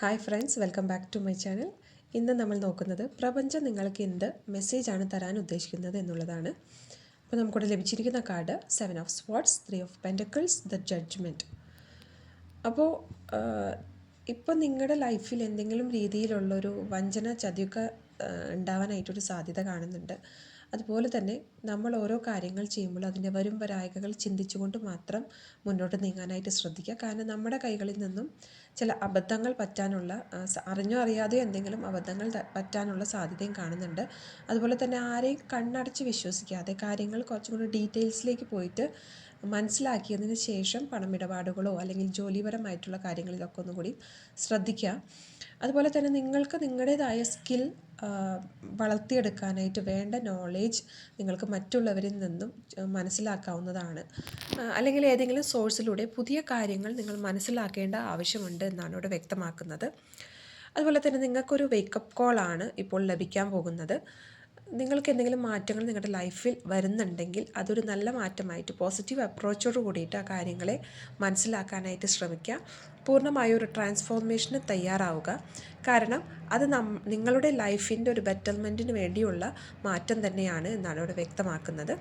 Hi friends welcome back to my channel ഇന്ന് നമ്മൾ നോക്കുന്നത് പ്രപഞ്ചം നിങ്ങൾക്ക് എന്ത് മെസ്സേജാണ് തരാൻ ഉദ്ദേശിക്കുന്നത് എന്നുള്ളതാണ്. അപ്പോൾ നമുക്കിവിടെ ലഭിച്ചിരിക്കുന്ന card seven of spots three of pentacles the judgement അപ്പോൾ ഇപ്പോൾ നിങ്ങളുടെ ലൈഫിൽ എന്തെങ്കിലും രീതിയിലുള്ളൊരു വഞ്ചന ചതിയൊക്കെ ഉണ്ടാവാനായിട്ടൊരു സാധ്യത കാണുന്നുണ്ട്. അതുപോലെ തന്നെ നമ്മൾ ഓരോ കാര്യങ്ങൾ ചെയ്യുമ്പോൾ അതിന്റെ വരും വരായകകൾ ചിന്തിച്ചുകൊണ്ട് മാത്രം മുന്നോട്ട് നീങ്ങാനായിട്ട് ശ്രദ്ധിക്കുക. കാരണം നമ്മുടെ കൈകളിൽ നിന്നും ചില അബദ്ധങ്ങൾ പറ്റാനുള്ള അറിഞ്ഞോ അറിയാതെയോ എന്തെങ്കിലും അബദ്ധങ്ങൾ പറ്റാനുള്ള സാധ്യതയും കാണുന്നുണ്ട്. അതുപോലെ തന്നെ ആരെയും കണ്ണടച്ച് വിശ്വസിക്കാതെ കാര്യങ്ങൾ കുറച്ചും കൂടി ഡീറ്റെയിൽസിലേക്ക് പോയിട്ട് മനസ്സിലാക്കിയതിന് ശേഷം പണമിടപാടുകളോ അല്ലെങ്കിൽ ജോലിപരമായിട്ടുള്ള കാര്യങ്ങളിലൊക്കെ ഒന്നും കൂടി ശ്രദ്ധിക്കുക. അതുപോലെ തന്നെ നിങ്ങൾക്ക് നിങ്ങളുടേതായ സ്കിൽ വളർത്തിയെടുക്കാനായിട്ട് വേണ്ട നോളേജ് നിങ്ങൾക്ക് മറ്റുള്ളവരിൽ നിന്നും മനസ്സിലാക്കാവുന്നതാണ്. അല്ലെങ്കിൽ ഏതെങ്കിലും സോഴ്സിലൂടെ പുതിയ കാര്യങ്ങൾ നിങ്ങൾ മനസ്സിലാക്കേണ്ട ആവശ്യമുണ്ട് എന്നാണ് ഇവിടെ വ്യക്തമാക്കുന്നത്. അതുപോലെ തന്നെ നിങ്ങൾക്കൊരു വേക്കപ്പ് കോളാണ് ഇപ്പോൾ ലഭിക്കാൻ പോകുന്നത്. നിങ്ങൾക്ക് എന്തെങ്കിലും മാറ്റങ്ങൾ നിങ്ങളുടെ ലൈഫിൽ വരുന്നുണ്ടെങ്കിൽ അതൊരു നല്ല മാറ്റമായിട്ട് പോസിറ്റീവ് അപ്രോച്ചോട് കൂടിയിട്ട് ആ കാര്യങ്ങളെ മനസ്സിലാക്കാനായിട്ട് ശ്രമിക്കുക. പൂർണമായ ഒരു ട്രാൻസ്ഫോർമേഷന് തയ്യാറാവുക. കാരണം അത് നം നിങ്ങളുടെ ലൈഫിന്റെ ഒരു ബെറ്റർമെന്റിന് വേണ്ടിയുള്ള മാറ്റം തന്നെയാണ് എന്നാണ് ഇവിടെ വ്യക്തമാക്കുന്നത്.